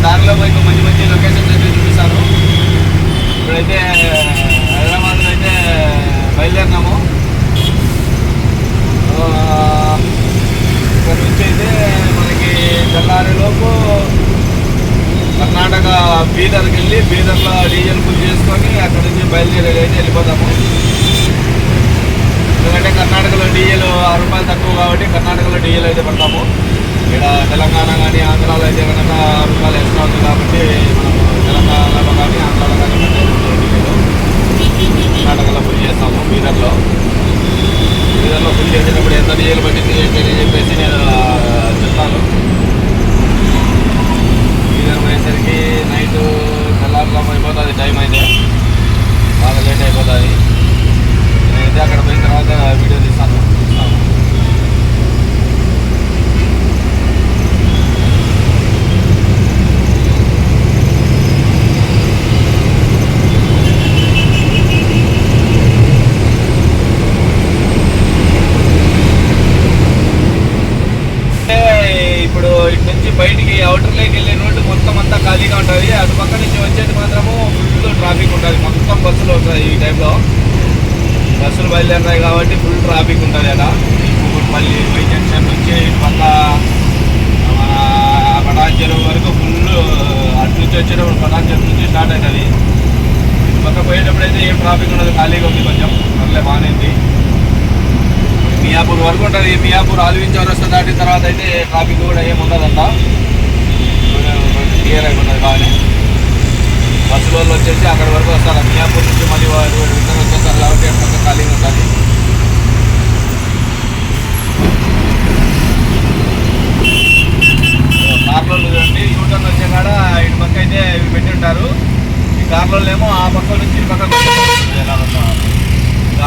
బ్లాగ్లో మీకు మంచి మంచి లొకేషన్స్ అయితే చూపిస్తాను. ఇప్పుడైతే హైదరాబాద్లో అయితే బయలుదేరినాము. ఇక్కడ నుంచి అయితే మనకి తెల్లారిలోపు కర్ణాటక బీదర్కి వెళ్ళి బీదర్లో డీజిల్ ఫుల్ చేసుకొని అక్కడ నుంచి బయలుదేరి అయితే వెళ్ళిపోతాము. ఎందుకంటే కర్ణాటకలో డీజిల్ ఆరు రూపాయలు తక్కువ కాబట్టి కర్ణాటకలో డీజిల్ అయితే పడతాము. ఇక్కడ తెలంగాణ కానీ ఆంధ్రాలో అయితే కనుక రూపాయలు ఎక్స్ట్రా ఉంది కాబట్టి మనం తెలంగాణలో కానీ ఆంధ్రాలో కానీ కర్ణాటకలో ఫుల్ చేస్తాము బీదర్లో బీదర్లో ఫుల్ చేసినప్పుడు ఎంత డీజిల్ పట్టింది ఏంటి అని చెప్పేసి నేను ఆ, చెప్తాను బీదర్ పోయేసరికి నైట్ తెల్లారుజాము అయిపోతుంది టైం అయితే బాగా లేట్ అయిపోతుంది నేనైతే అక్కడ పోయిన తర్వాత వీడియో తీస్తాను చూస్తాను అంటే ఇప్పుడు ఇటు నుంచి అవుటర్లోకి వెళ్ళే రోడ్డు మొత్తం అంతా ఖాళీగా ఉంటుంది. అటు పక్క నుంచి వచ్చేది మాత్రము ఫుల్ ట్రాఫిక్ ఉంటుంది. మొత్తం బస్సులు వస్తాయి ఈ టైంలో బస్సులు బయలుదేరుతాయి కాబట్టి ఫుల్ ట్రాఫిక్ ఉంటుంది అక్కడ. మళ్ళీ వై జంక్షన్ నుంచి ఇటు పక్క మన పటాన్ వరకు ఫుల్ అటు నుంచి వచ్చేటప్పుడు పటాన్ నుంచి స్టార్ట్ అవుతుంది. ఇటు పక్క పోయేటప్పుడైతే అయితే ఏం ట్రాఫిక్ ఉండదు. ఖాళీగా ఉంది కొంచెం. మళ్ళీ బాగానేది మియాపూర్ వరకు ఉంటుంది. మియాపూర్ ఆల్విన్ చౌరస్తా దాటిన తర్వాత అయితే ట్రాఫిక్ కూడా ఏమి ఉండదంట. క్లియర్ అయిపోతుంది బాగానే బస్సు వాళ్ళు వచ్చేసి అక్కడ వరకు వస్తారు. మియాపూర్ నుంచి మళ్ళీ వాళ్ళు ఇద్దరు వచ్చేస్తారు కాబట్టి అక్కడ ఖాళీగా ఉంటుంది కార్లో చూడండి. యూటర్న్ వచ్చే కాడ ఇటు పక్క అయితే ఇవి పెట్టి ఉంటారు. ఈ కార్లో ఏమో ఆ పక్క నుంచి ఇటు పక్క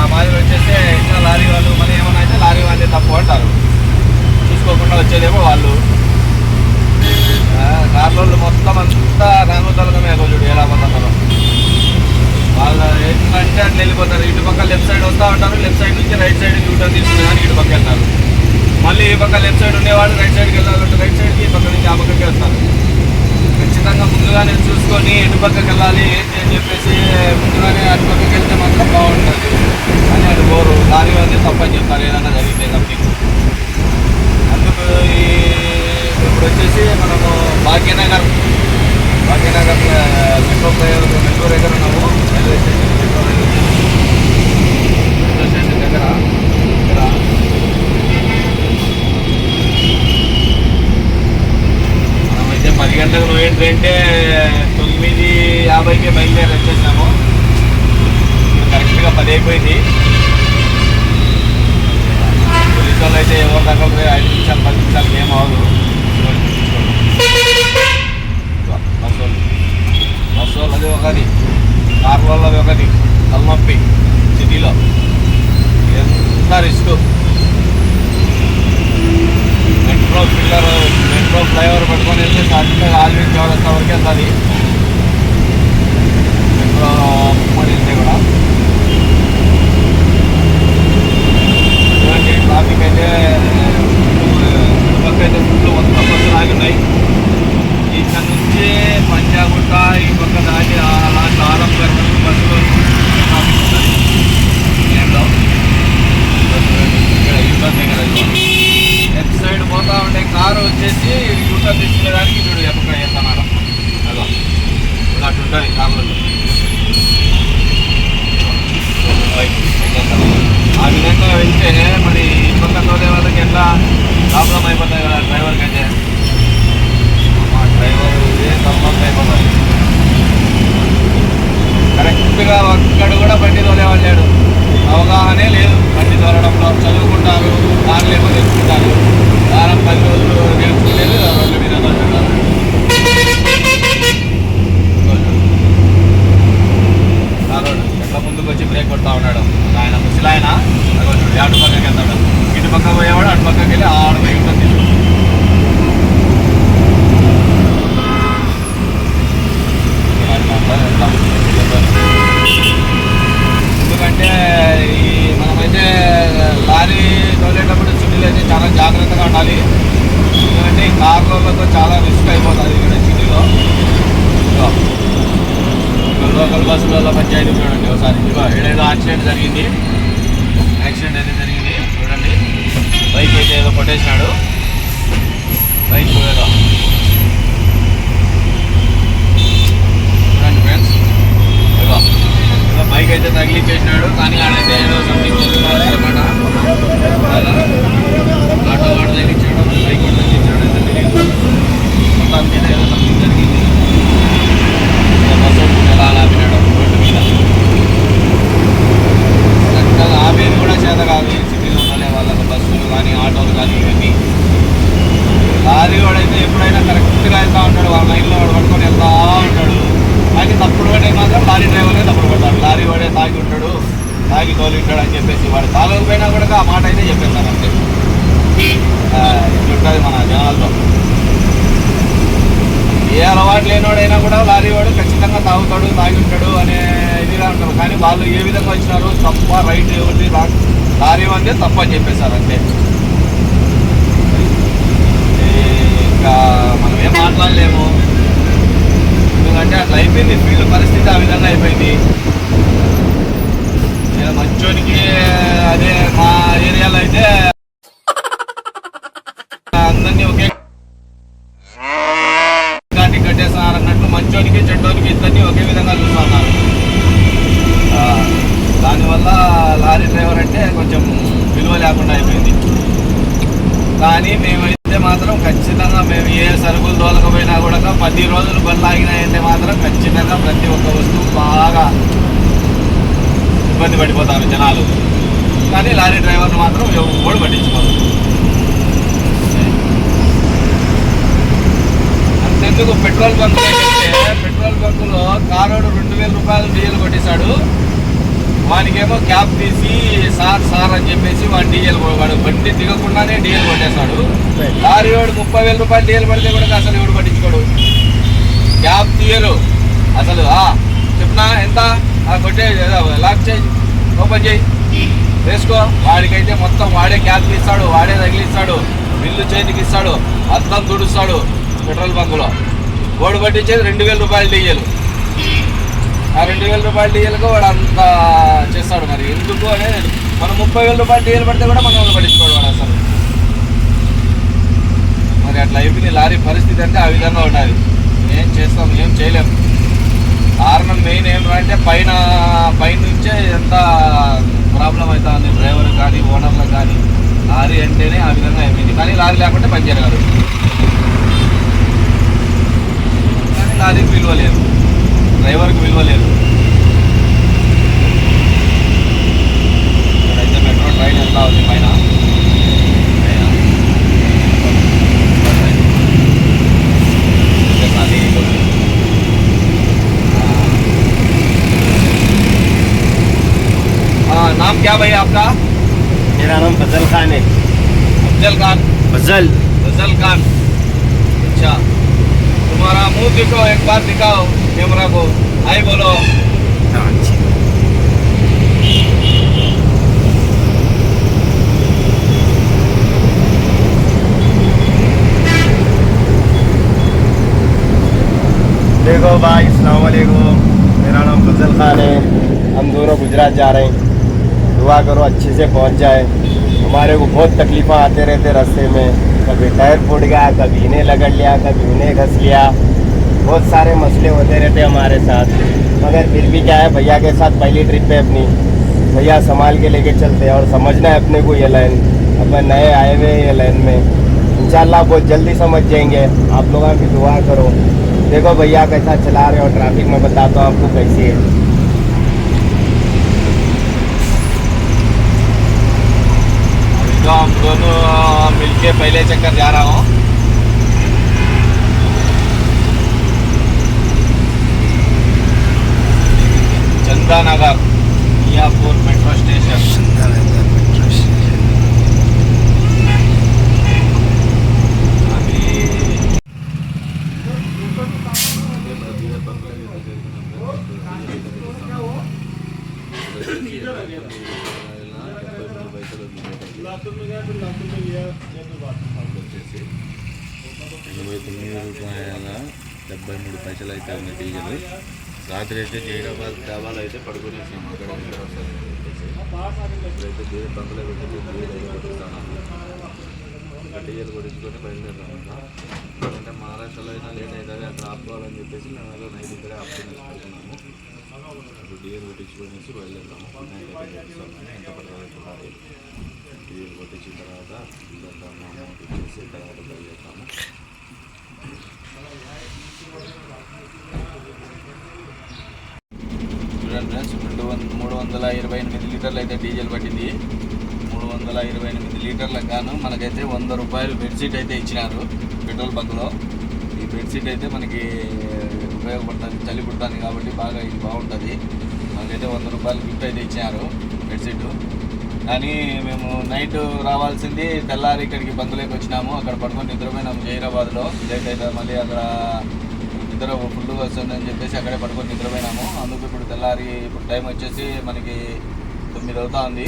ఆ మాదిరి వచ్చేస్తే ఇంకా లారీ వాళ్ళు మళ్ళీ ఏమన్నా అయితే లారీ వాళ్ళే తప్పు అంటారు. చూసుకోకుండా వచ్చేదేమో వాళ్ళు. ఆ, మొత్తం అంతా రాంగుతలకమే చూడు ఎలా పోతున్నారు వాళ్ళు ఏంటంటే అట్లా వెళ్ళిపోతారు. ఇటు పక్క లెఫ్ట్ సైడ్ వస్తూ ఉంటారు లెఫ్ట్ సైడ్ నుంచి రైట్ సైడ్ యూటర్న్ తీసుకుని కానీ ఇటు పక్క వెళ్తారు. మళ్ళీ ఈ పక్క లెఫ్ట్ సైడ్ ఉండేవాళ్ళు రైట్ సైడ్కి వెళ్ళాలంటే రైట్ సైడ్కి ఈ పక్క నుంచి ఆ పక్కకి వెళ్తారు. ఖచ్చితంగా ముందుగానే చూసుకొని ఎటు పక్కకి వెళ్ళాలి ఏంటి అని చెప్పేసి ముందుగానే అటు పక్కకి వెళ్తే మాత్రం బాగుంటుంది అని అది బోరు లారీ వాళ్ళే తప్పని చెప్తారు ఏదైనా జరిగితే సంథింగ్ అందుకు ఈ ఇప్పుడు వచ్చేసి మనము Bhagyanagar Bhagyanagar metro flyover metro దగ్గర ఉన్నాము railway station metro railway station metro station దగ్గర ఇక్కడ మనమైతే పది గంటలకు నువ్వు ఏంటంటే అంటే తొమ్మిది యాభైకి బయలుదేరి వచ్చేసాము. కరెక్ట్గా పది అయిపోయింది. పోలీసు వాళ్ళు అయితే ఎవరి దగ్గర ఐదు నిమిషాలు పది నిమిషాలకి ఏం అవ్వదు. బస్సు వాళ్ళు బస్ వాళ్ళది ఒకటి. కార్ వాళ్ళది ఒకటి. తలనొప్పి సిటీలో. ఎంత risk. Metro pillar metro flyover పట్టుకొని వెళ్తే సాధ్యత ఆల్విన్ చౌరస్తా వరకు వెళ్తుంది మెట్రో ముమ్మడి వెళ్తే కూడా. ట్రాఫిక్ అయితే పక్క అయితే ఫుల్ మొత్తం బస్సులు ఆగి ఉన్నాయి ఇక్కడ నుంచి పంజాగుట్ట ఈ పక్క దాటి అలాంటి ఆలంపేట వరకు బస్సులు ట్రాఫిక్ ఉంటుంది ఏంలో ఇక్కడ యూటర్న్ దగ్గర లెఫ్ట్ సైడ్ పోతా ఉంటే కారు వచ్చేసి యూటర్న్ తీసుకునేదానికి చూడు ఎప్పుడు చేస్తున్నాడు అదో ఇలా కార్లలో ఆ విధంగా వెళ్తే మరి ఈ పక్క తోలే వాళ్ళకి ఎట్లా ప్రాబ్లం అయిపోతాయి కదా డ్రైవర్కి అయితే మా డ్రైవర్ ఇదే సంబంధం అయిపోతుంది కరెక్ట్గా ఒక్కడు కూడా బండి తోలేవాళ్ళు లేడు. అవగాహనే లేదు. బండి తోలడంలో చదువుకుంటారు కార్లు ఏమో తెచ్చుకుంటారు వారం పది రోజులు నేర్చుకోలేదు రోడ్ల మీద తోలుతున్నారు. ఆ రోడ్డు ఎట్లా ముందుకు వచ్చి బ్రేక్ కొడతా ఉన్నాడు ఆయన ముసలాయన అదిగో చూడు, అటు పక్కకి వెళ్తాడు ఇటు పక్క పోయేవాడు అటు పక్కకి వెళ్ళి ఆడ పోయి ఉంటుంది ఎందుకంటే ఈ మనమైతే లారీ తోలేటప్పుడు సిటీలో అయితే చాలా జాగ్రత్తగా ఉండాలి ఎందుకంటే ఈ కార్లతో చాలా రిస్క్ అయిపోతుంది ఇక్కడ సిటీలో బస్సులలో పంచాయతీ చూడండి ఒకసారి ఇదిగో ఏడేదో యాక్సిడెంట్ జరిగింది. యాక్సిడెంట్ అయితే జరిగింది. చూడండి. బైక్ అయితే ఏదో కొట్టేసినాడు. బైక్ ఏదో. చూడండి ఫ్రెండ్స్. ఏదో ఏదో బైక్ అయితే తగిలించేసినాడు కానీ ఆడైతే ఏదో సంథింగ్ జరుగుతుంది అనమాట ఆటో వాడు తగిలించాడు బైక్ వాడు తగిలించాడు అయితే తెలియదు మొత్తానికి అయితే ఏదో సంథింగ్ జరిగింది ఇక బస్సు ఎలా ఆపినాడు రోడ్డు మీద చక్కగా ఆపేది కూడా చేత కాదు ఈ సిటీలో ఉండే వాళ్ళకి బస్సులు కానీ ఆటోలు కానీ ఇవన్నీ లారీ వాడైతే ఎప్పుడైనా కరెక్ట్గా వెళ్తా ఉంటాడు వాళ్ళ లైన్లో వాడు పట్టుకొని వెళ్తా ఉంటాడు కానీ తప్పుడు వాడే మాత్రం లారీ డ్రైవర్నే తప్పుడు పడతాడు లారీ వాడే తాగి ఉంటాడు తాగి తోలి ఉంటాడు అని చెప్పేసి వాడు తాగకపోయినా కూడా ఆ మాట అయితే చెప్పేస్తాను అంతే ఆ, ఉంటుంది మన జనాలతో. ఏ అలవాటు లేనివాడైనా కూడా లారీ వాడు ఖచ్చితంగా తాగుతాడు తాగి ఉంటాడు అనే ఇదిగా ఉంటారు. కానీ వాళ్ళు ఏ విధంగా వచ్చినారు తప్ప రైట్ ఏమిటి లారీ వందే తప్ప అని చెప్పేశారు అంతే. ఇంకా మనం ఏం మాట్లాడలేము. ఎందుకంటే అట్లా అయిపోయింది. ఫీల్డ్ పరిస్థితి ఆ విధంగా అయిపోయింది. నేను మంచోనికి అదే మా ఏరియాలో అయితే అన్నట్టు మంచోనికి చెడ్డోనికి ఇద్దరిని ఒకే విధంగా చూస్తున్నారు దానివల్ల లారీ డ్రైవర్ అంటే కొంచెం విలువ లేకుండా అయిపోయింది. కానీ మేమైతే మాత్రం ఖచ్చితంగా మేము ఏ సరుకులు తోలకపోయినా కూడా పది రోజులు బండ్లు ఆగినాయంటే మాత్రం ఖచ్చితంగా ప్రతి ఒక్క వస్తువు బాగా ఇబ్బంది పడిపోతారు జనాలు. కానీ లారీ డ్రైవర్ని మాత్రం ఎవరు పట్టించుకోరు. అంతెందుకు పెట్రోల్ బంక్ పెట్రోల్ బంకులో కారోడు రెండు వేల రూపాయలు డీజిల్ కొట్టేశాడు. వానికేమో క్యాప్ తీసి సార్ సార్ అని చెప్పేసి వాడు డీజిల్ వాడు బండి దిగకుండానే డీజిల్ కొట్టేశాడు. లారీ వాడు ముప్పై వేల రూపాయలు డీజిల్ పడితే కూడా అసలు ఎవడు పట్టించుకోడు. క్యాప్ తీయరు. అసలు చెప్పినా చెప్పనా? ఎంత? కొట్టే లాక్ చేయి ఓపెన్ చేయి. వేసుకో. వాడికైతే మొత్తం వాడే క్యాప్ తీస్తాడు వాడే తగిలిస్తాడు బిల్లు చేతికి ఇస్తాడు అద్దం తుడుస్తాడు పెట్రోల్ బంకులో. వాడు పట్టించేది రెండు వేల రూపాయలు డీజిల్. ఆ రెండు వేల రూపాయల డీజిల్కి వాడు అంత చేస్తాడు మరి. ఎందుకు అనేది మనం ముప్పై వేల రూపాయలు డీజిల్ పడితే కూడా మనం వాళ్ళు పట్టించుకోడు వాడు అసలు. మరి అట్లా అయిపోయింది. లారీ పరిస్థితి అంటే ఆ విధంగా ఉండాలి. ఏం చేస్తాం ఏం చేయలేం. కారణం మెయిన్ ఏమంటే పైన పైన నుంచే ఎంత ప్రాబ్లం అవుతుంది. డ్రైవర్ కానీ ఓనర్లకు కానీ లారీ అంటేనే ఆ విధంగా అయిపోయింది. కానీ లారీ లేకుంటే పని జరగదు. లారీకి విలువ లేదు డ్రైవర్కి విలువ లేదు ఇక్కడైతే మెట్రో ట్రైన్ వెళ్తా ఉంది పైన పైన. ఇదే ఖాళీ ఉంది. हाँ नाम क्या भाई आपका मेरा नाम फजल खान है अफजल खान फजल फजल खान अच्छा तुम्हारा मुँह दिखाओ एक बार दिखाओ कैमरा को हाय बोलो देखो भाई वालेकुम मेरा नाम फजल खान है हम दोनों गुजरात जा रहे हैं दुआ करो अच्छे से पहुँच जाए हमारे को बहुत तकलीफें आते रहते रास्ते में। कभी टायर फूट गया, कभी इन्हें लगड़ लिया, कभी उन्हें घस लिया। बहुत सारे मसले होते रहते हमारे साथ। मगर फिर भी क्या है, भैया के साथ पहली ट्रिप पे अपनी। भैया संभाल के लेके चलते हैं और समझना है अपने को ये लाइन अपन नए आए हुए हैं ये लाइन में। इंशाल्लाह बहुत जल्दी समझ जाएँगे। आप लोगों की दुआ करो। देखो भैया कैसा चला रहे हो ट्रैफ़िक में बताता हूँ आपको कैसी है। तो हम दोनों मिलके पहले चक्कर जा रहा हूँ। चंदा नगर मियापुर मेट्रो ఎనభై డెబ్బై మూడు పైసలు అయితే ఉంది డీజిల్. రాత్రి అయితే జైరాబాద్ డాబాలో అయితే పడుకునేసాము. అక్కడ నిద్ర వస్తుంది ఇప్పుడైతే బీర్ బంకులో పెట్టి బీర్ అయితే కొట్టిస్తాను డీజిల్ కొట్టించుకొని బయలుదేరుతాం ఎందుకంటే మహారాష్ట్రలో అయినా లేట్ అవుతుంది అక్కడ ఆపుకోవాలని చెప్పేసి మేము ఏదో నైట్ ఇక్కడే ఆపుకుని పడుకున్నాము. ఇప్పుడు డీజిల్ కొట్టించుకునేసి బయలుదేరుతాము నైట్ అయితే ఎంత పడుతుందో చూడాలి. డీజిల్ కొట్టించిన తర్వాత ఇదంతా అమౌంట్ ఇచ్చేసి తర్వాత బయలుదేరుతాము. చూడండి ఫ్రెండ్స్ రెండు వంద మూడు వందల ఇరవై ఎనిమిది లీటర్లు అయితే డీజిల్ పట్టింది. మూడు వందల ఇరవై ఎనిమిది లీటర్లకు గాను మనకైతే వంద రూపాయలు బెడ్షీట్ అయితే ఇచ్చినారు పెట్రోల్ బంక్లో. ఈ బెడ్షీట్ అయితే మనకి ఉపయోగపడుతుంది చలి పుట్టాను కాబట్టి బాగా ఇది బాగుంటుంది. మనకైతే వంద రూపాయలు గిఫ్ట్ అయితే ఇచ్చినారు బెడ్షీట్. కానీ మేము నైట్ రావాల్సింది తెల్లారి ఇక్కడికి బంధులేకి వచ్చినాము. అక్కడ పడుకొని నిద్రపోయినాము జైరాబాద్లో లేట్ అయితే మళ్ళీ అక్కడ నిద్ర ఫుల్ వస్తుందని చెప్పేసి అక్కడే పడుకొని నిద్రపోయినాము. అందుకు ఇప్పుడు తెల్లారి ఇప్పుడు టైం వచ్చేసి మనకి తొమ్మిది అవుతా ఉంది.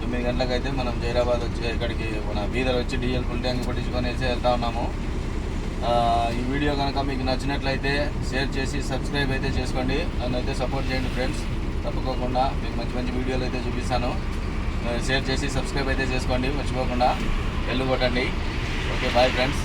తొమ్మిది గంటలకు అయితే మనం జైరాబాద్ వచ్చి ఇక్కడికి మన బీదర్ వచ్చి డీజిల్ ఫుల్ ట్యాంక్ కొట్టించుకొనేసి వెళ్తా ఉన్నాము. ఈ వీడియో కనుక మీకు నచ్చినట్లయితే షేర్ చేసి సబ్స్క్రైబ్ అయితే చేసుకోండి. నన్ను అయితే సపోర్ట్ చేయండి ఫ్రెండ్స్. తప్పకోకుండా మీకు మంచి మంచి వీడియోలు అయితే చూపిస్తాను. Uh, షేర్ చేసి సబ్స్క్రైబ్ అయితే చేసుకోండి. మర్చిపోకుండా ఎల్లు కొట్టండి. Okay bye friends